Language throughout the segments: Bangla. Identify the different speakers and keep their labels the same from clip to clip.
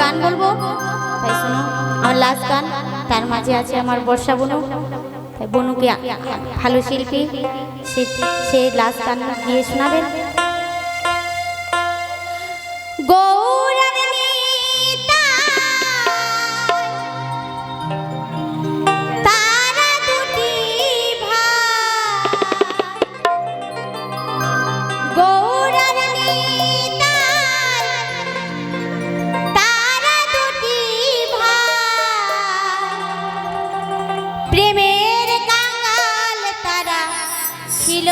Speaker 1: গান বলব? তাই শোনো, আমার লাস্ট গান। তার মাঝে আছে আমার বর্ষা বনু। তাই বনুকে ভালো শিল্পী সে সে লাস্ট গান দিয়ে শোনাবেন। গৌরার ছিল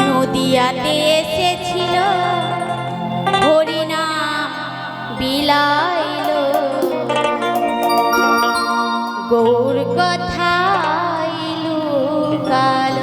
Speaker 1: নদিয়াতে এসেছিল হরিনাম বিলাইল। গৌর কথাইলু লুকালো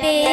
Speaker 1: 对。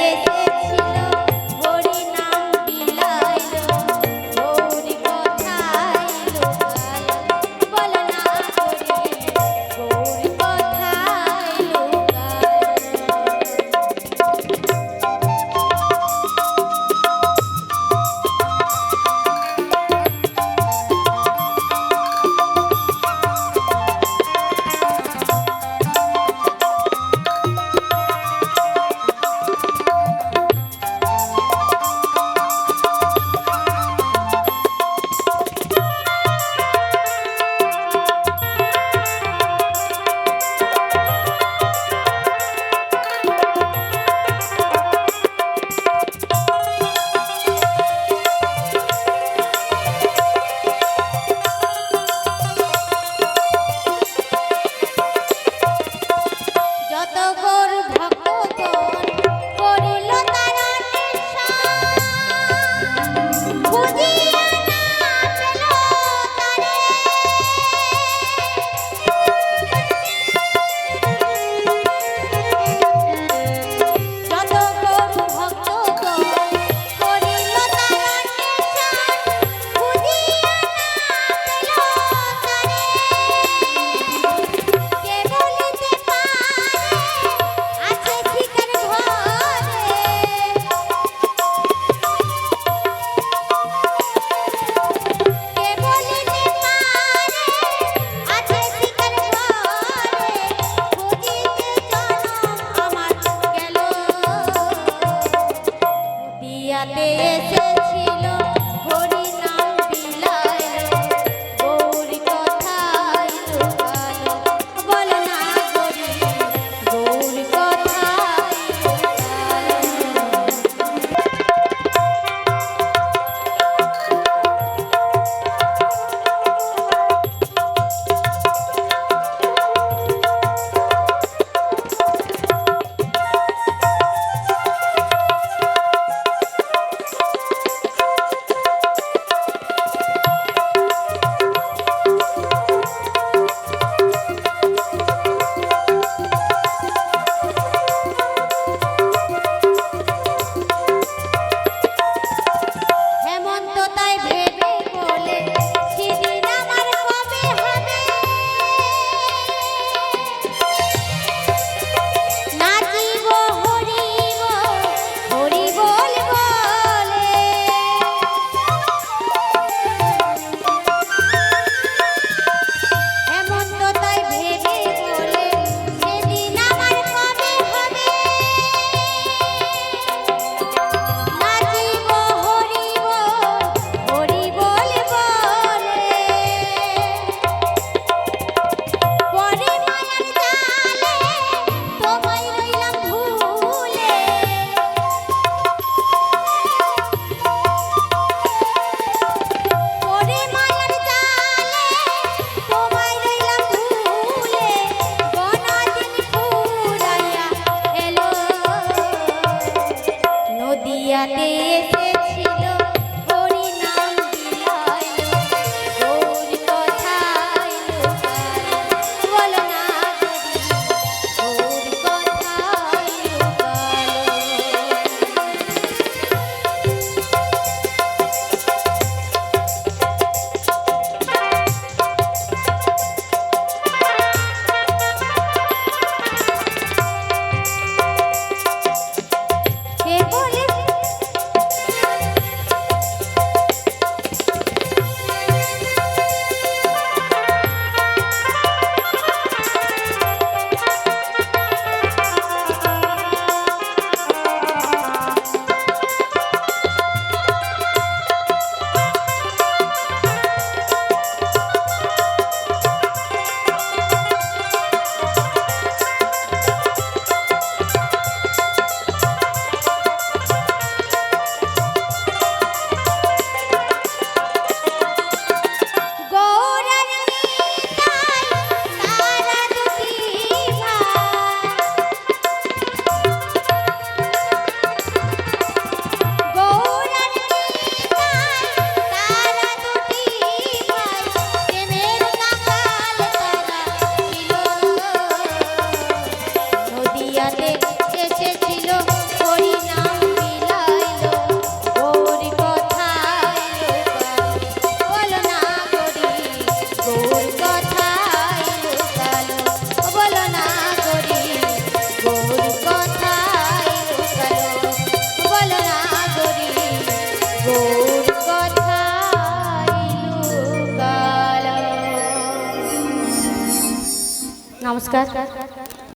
Speaker 1: নমস্কার